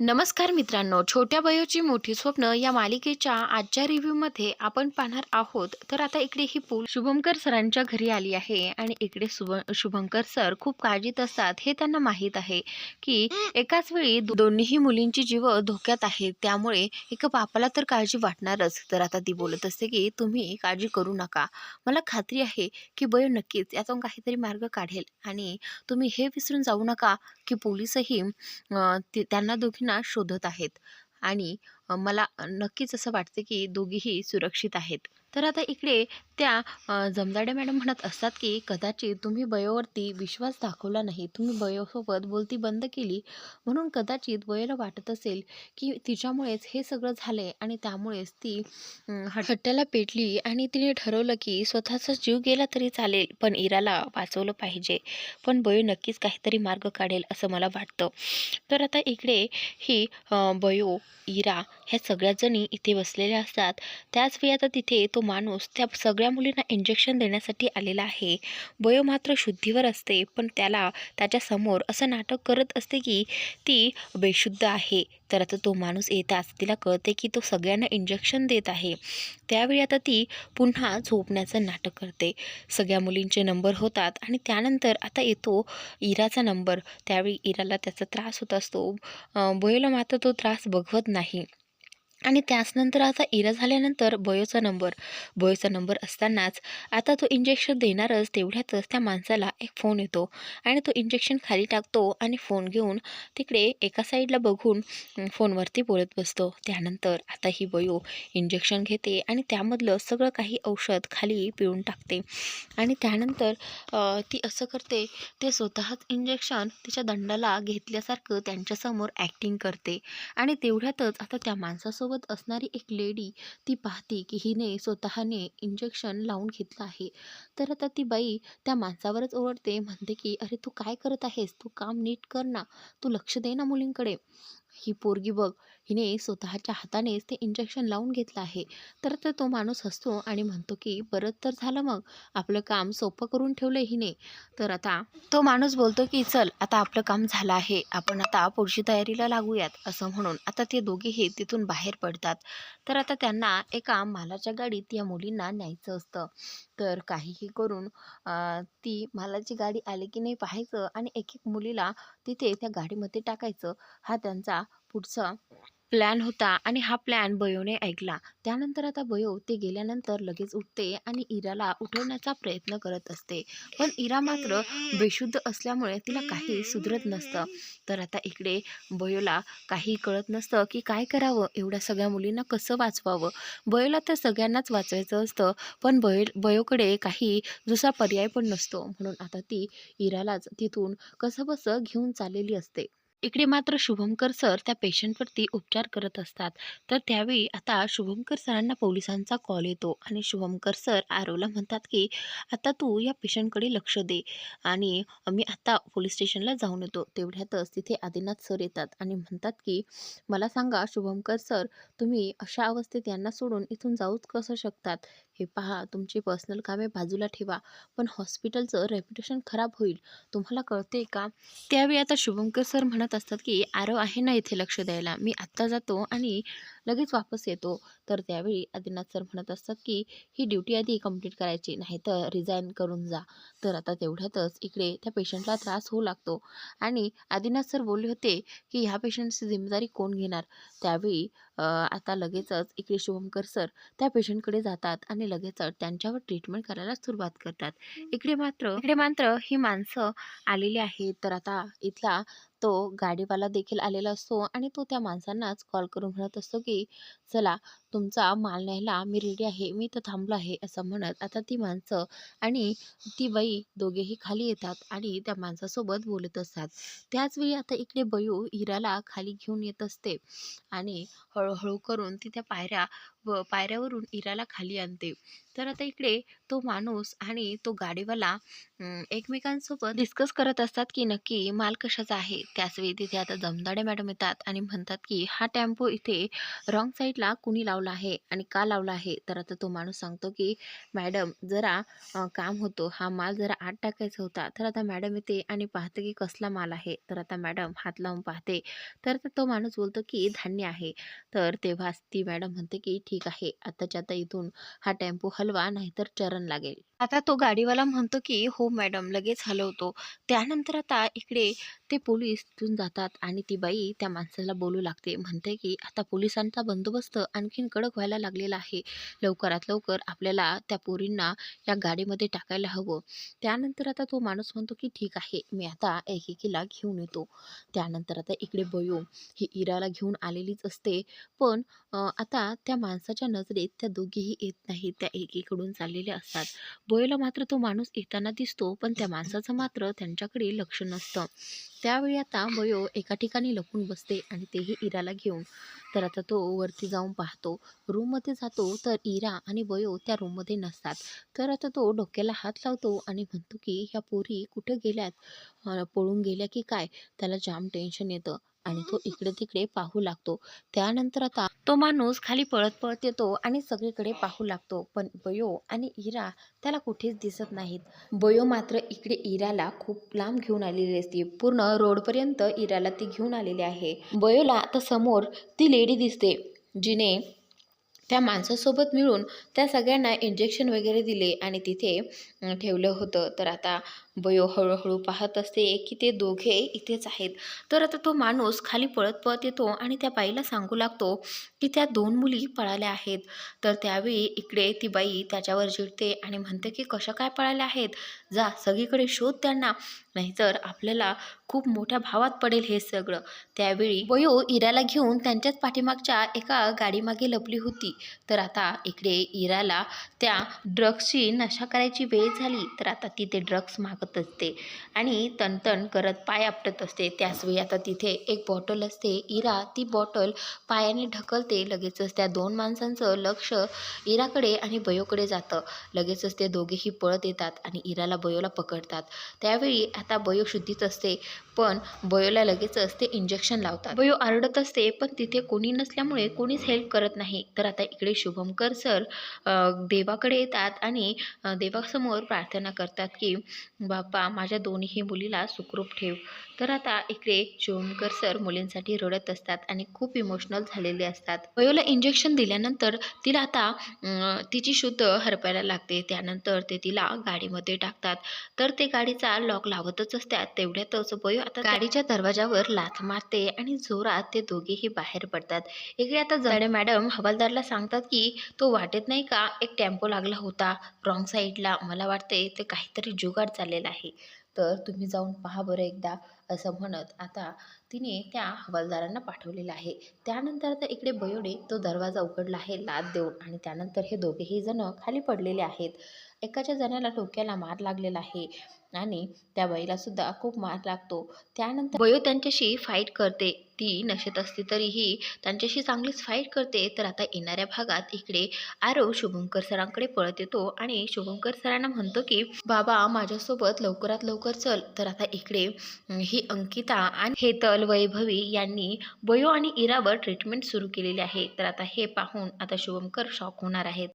नमस्कार मित्रांनो छोट्या बयोची मोठी स्वप्न या मालिकेच्या आजच्या रिव्ह्यूमध्ये आपण पाहणार आहोत. तर आता इकडे ही पूल शुभंकर सरांच्या घरी आली आहे आणि इकडे शुभ शुभंकर सर खूप काळजीत असतात. हे त्यांना माहीत आहे की एकाच वेळी दोन्हीही मुलींची जीव धोक्यात आहेत. त्यामुळे एका बापाला तर काळजी वाटणारच. तर आता ती बोलत असते की तुम्ही काळजी करू नका. मला खात्री आहे की बयो नक्कीच यातून काहीतरी मार्ग काढेल. आणि तुम्ही हे विसरून जाऊ नका की पोलीसही त्यांना दोघी त्यांना शोधत आहेत. आणि मला नक्कीच असं वाटतं की दोघीही सुरक्षित आहेत. तर आता इकडे त्या जमदाडे मॅडम म्हणत असतात की कदाचित तुम्ही बयोवरती विश्वास दाखवला नाही. तुम्ही बयोसोबत बोलती बंद केली. म्हणून कदाचित बयोला वाटत असेल की तिच्यामुळेच हे सगळं झालंय आणि त्यामुळेच ती हट्ट्याला पेटली आणि तिने ठरवलं की स्वतःचा जीव गेला तरी चालेल पण इराला वाचवलं पाहिजे. पण बयो नक्कीच काहीतरी मार्ग काढेल असं मला वाटतं. तर आता इकडे ही बयो इरा ह्या सगळ्याजणी इथे बसलेल्या असतात. त्याच वेळी आता तिथे तो माणूस त्या सगळ्या मुलींना इंजेक्शन देण्यासाठी आलेला आहे. बयो मात्र शुद्धीवर असते पण त्याला त्याच्यासमोर असं नाटक करत असते की ती बेशुद्ध आहे. तर आता तो माणूस येताच तिला कळते की तो सगळ्यांना इंजेक्शन देत आहे. त्यावेळी आता ती पुन्हा झोपण्याचं नाटक करते. सगळ्या मुलींचे नंबर होतात आणि त्यानंतर आता येतो इराचा नंबर त्यावेळी इराला त्याचा त्रास होत असतो. अं, बयोला मात्र तो त्रास बघवत नाही. आणि त्याचनंतर आता इरा झाल्यानंतर बयोचा नंबर. बयोचा नंबर असतानाच आता तो इंजेक्शन देणारच तेवढ्यातच त्या माणसाला एक फोन येतो. आणि तो इंजेक्शन खाली टाकतो आणि फोन घेऊन तिकडे एका साईडला बघून फोनवरती बोलत बसतो. त्यानंतर आता ही बयो इंजेक्शन घेते आणि त्यामधलं सगळं काही औषध खाली पिळून टाकते. आणि त्यानंतर ती असं करते ते स्वतःच इंजेक्शन तिच्या दंडाला घेतल्यासारखं त्यांच्यासमोर ॲक्टिंग करते. आणि तेवढ्यातच आता त्या माणसासोबत असणारी एक लेडी ती पाहते की हिने स्वतःने इंजेक्शन लावून घेतलं आहे. तर आता ती बाई त्या माणसावरच ओरडते म्हणते की अरे तू काय करत आहेस? तू काम नीट कर ना. तू लक्ष दे ना मुलींकडे. ही पोरगी बघ हिने स्वतःच्या हातानेच ते इंजेक्शन लावून घेतलं आहे. तर तर तो माणूस हसतो आणि म्हणतो की बरं तर झालं मग. आपलं काम सोपं करून ठेवलं हिने. तर आता तो माणूस बोलतो की चल आता आपलं काम झालं आहे. आपण आता पुढची तयारीला लागूयात. असं म्हणून आता ते दोघेही तिथून बाहेर पडतात. तर आता त्यांना एका मालाच्या गाडीत या मुलींना न्यायचं असतं. तर काहीही करून अं, ती मालाची गाडी आली की नाही पाहायचं आणि एक एक मुलीला तिथे त्या गाडीमध्ये टाकायचं हा त्यांचा पुढचा प्लॅन होता आणि हा प्लॅन बयोने ऐकला. त्यानंतर आता बयो ते गेल्यानंतर लगेच उठते आणि इराला उठवण्याचा प्रयत्न करत असते. पण इरा मात्र बेशुद्ध असल्यामुळे तिला काही सुधरत नसतं. तर आता इकडे बयोला काही कळत नसतं की काय करावं? एवढ्या सगळ्या मुलींना कसं वाचवावं? बयोला तर सगळ्यांनाच वाचवायचं असतं पण बयो बयोकडे काही दुसरा पर्याय पण नसतो. म्हणून आता ती इरालाच तिथून कसं बसं घेऊन चाललेली असते. इकडे मात्र शुभंकर सर त्या पेशंटवरती उपचार करत असतात. तर त्यावेळी आता शुभंकर सरांना पोलिसांचा कॉल येतो आणि शुभंकर सर आरोला म्हणतात की आता तू या पेशंटकडे लक्ष दे आणि मी आता पोलीस स्टेशनला जाऊन येतो. तेवढ्यातच तिथे आदिनाथ सर येतात आणि म्हणतात की मला सांगा शुभंकर सर तुम्ही अशा अवस्थेत यांना सोडून इथून जाऊच कसं शकतात? हे पहा तुमची पर्सनल कामे बाजूला ठेवा पण हॉस्पिटलचं रेप्युटेशन खराब होईल. तुम्हाला कळते का? त्यावेळी आता शुभंकर सर म्हणत असतात की आरव आहे ना इथे लक्ष द्यायला. मी आत्ता जातो आणि लगेच वापस येतो. तर त्यावेळी आदिनाथ सर म्हणत असतात की ही ड्युटी आधी कंप्लीट करायची नाही तर रिझाईन करून जा. तर आता तेवढ्यातच इकडे त्या पेशंटला त्रास होऊ लागतो. आणि आदिनाथ सर बोलले होते की ह्या पेशंटची जिम्मेदारी कोण घेणार? त्यावेळी आता लगेचच इकडे शुभंकर सर त्या पेशंटकडे जातात आणि लगेचच त्यांच्यावर ट्रीटमेंट करायला सुरुवात करतात. इकडे मात्र इकडे मात्र ही माणसं आलेली आहेत. तर आता इथला तो गाडीवाला देखील आलेला असतो आणि तो त्या माणसांनाच कॉल करून म्हणत असतो की चला तुमचा माल न्यायला मी रेडी आहे मी तर थांबलो आहे असं म्हणत आता ती माणसं आणि ती बाई दोघेही खाली येतात आणि त्या माणसासोबत बोलत असतात. त्याचवेळी आता इकडे बयू हिराला खाली घेऊन येत असते आणि हळूहळू करून ती त्या पायऱ्या व पायऱ्यावरून इराला खाली आणते. तर आता इकडे तो माणूस आणि तो गाडीवाला एकमेकांसोबत डिस्कस करत असतात की नक्की माल कशाचा आहे? त्याचवेळी तिथे आता जमदाडे मॅडम येतात आणि म्हणतात की हा टेम्पो इथे रॉंग साईडला कुणी लावला आहे आणि का लावला आहे? तर आता तो माणूस सांगतो की मॅडम जरा काम होतो. हा माल जरा आत टाकायचा होता. तर आता मॅडम येते आणि पाहते की कसला माल आहे. तर आता मॅडम हात लावून पाहते. तर आता तो माणूस बोलतो की धान्य आहे. तर तेव्हाच ती मॅडम म्हणते की ठीक ठीक आहे. आताच्या आता इथून हा टेम्पो हलवा नाहीतर चरण लागेल. आता तो गाडीवाला म्हणतो की हो मॅडम लगेच हलवतो. त्यानंतर आता इकडे ते पोलीस तिथून जातात आणि ती बाई त्या माणसाला बोलू लागते. म्हणते की आता पोलिसांचा बंदोबस्त आणखीन कडक व्हायला लागलेला आहे. लवकरात लवकर आपल्याला त्या पोरींना या गाडीमध्ये टाकायला हवं. त्यानंतर आता तो माणूस म्हणतो की ठीक आहे मी आता एकेकीला घेऊन येतो. त्यानंतर आता इकडे बयो ही इराला घेऊन आलेलीच असते. पण आता त्या माणसाच्या नजरेत त्या दोघीही येत नाहीत त्या एकीकडून चाललेल्या असतात. बोयला मात्र तो माणूस येताना दिसतो पण त्या माणसाचं मात्र त्यांच्याकडे लक्ष नसतं. त्यावेळी आता बयो एका ठिकाणी लपून बसते आणि तेही इराला घेऊन. तर आता तो वरती जाऊन पाहतो. रूममध्ये जातो तर इरा आणि बयो त्या रूममध्ये नसतात. तर आता तो डोक्याला हात लावतो आणि म्हणतो की ह्या पोरी कुठं गेल्यात? पळून गेल्या की काय? त्याला जाम टेन्शन येतं. आणि तो इकडे तिकडे पाहू लागतो. त्यानंतर आता तो माणूस खाली पळत पळत येतो आणि सगळीकडे पाहू लागतो. पण बयो आणि इरा त्याला कुठेच दिसत नाहीत. बयो मात्र इकडे इराला खूप लांब घेऊन आलेली असते. पूर्ण रोडपर्यंत इराला ती घेऊन आलेली आहे. बयोला आता समोर ती लेडी दिसते जिने त्या माणसासोबत मिळून त्या सगळ्यांना इंजेक्शन वगैरे दिले आणि तिथे ठेवलं होतं. तर आता बयो हळूहळू पाहत असते की ते दोघे इथेच आहेत. तर आता तो माणूस खाली पळत पळत येतो आणि त्या बाईला सांगू लागतो की त्या दोन मुली पळाल्या आहेत. तर त्यावेळी इकडे ती बाई त्याच्यावर चिडते आणि म्हणते की कशा काय पळाल्या आहेत? जा सगळीकडे शोध त्यांना. नाहीतर आपल्याला खूप मोठ्या भावात पडेल हे सगळं. त्यावेळी बयो इराला घेऊन त्यांच्याच पाठीमागच्या एका गाडीमागे लपली होती. तर आता इकडे इराला त्या ड्रग्सची नशा करायची वेळ झाली. तर आता ती ते ड्रग्स मागत असते. आणि तणतण करत पाय आपटत असते. त्याचवेळी आता तिथे एक बॉटल असते. इरा ती बॉटल पायाने ढकलते. लगेचच त्या दोन माणसांचं लक्ष इराकडे आणि बयोकडे जातं. लगेचच ते दोघेही पळत येतात आणि इराला बयोला पकडतात. त्यावेळी आता बयो शुद्धीत असते. पण बयोला लगेचच ते इंजेक्शन लावतात. बयो आरडत असते पण तिथे कोणी नसल्यामुळे कोणीच हेल्प करत नाही. तर आता इकडे शुभमकर सर देवाकडे येतात आणि देवासमोर प्रार्थना करतात की बाप्पा माझ्या दोन्हीही मुलीला सुखरूप ठेव. तर आता इकडे चोमकर सर मुलींसाठी रडत असतात आणि खूप इमोशनल झालेले असतात. बयोला इंजेक्शन दिल्यानंतर तिला आता तिची शुद्ध हरपायला लागते. त्यानंतर ते तिला गाडीमध्ये टाकतात. तर ते गाडीचा लॉक लावतच असतात. तेवढ्यातच बयो आता गाडीच्या दरवाजावर लाथ मारते आणि जोरात ते दोघेही बाहेर पडतात. इकडे आता जडे मॅडम हवालदारला सांगतात की तो वाटेत नाही का? एक टेम्पो लागला होता. रॉंग साईडला मला वाटते ते काहीतरी जुगाड चाललेला आहे. तर तुम्ही जाऊन पहा बरं एकदा असं म्हणत. आता तिने त्या हवालदारांना पाठवलेलं आहे. त्यानंतर आता इकडे बयोडे तो दरवाजा उघडला आहे लाद देऊन. आणि त्यानंतर हे दोघेही जण खाली पडलेले आहेत. एकाच्या जणाला डोक्याला मार लागलेला आहे आणि त्या बैलासुद्धा खूप मार लागतो. त्यानंतर बयो त्यांच्याशी फाईट करते. ती नशेत असते तरीही त्यांच्याशी चांगलीच फाईट करते. तर आता येणाऱ्या भागात इकडे आरव शुभंकर सरांकडे पळत येतो आणि शुभंकर सरांना म्हणतो की बाबा माझ्यासोबत लवकरात लवकर चल. तर आता इकडे ही अंकिता आणि हेतल वैभवी यांनी बयो आणि इरावर ट्रीटमेंट सुरू केलेली आहे. तर आता हे पाहून आता शुभंकर शॉक होणार आहेत.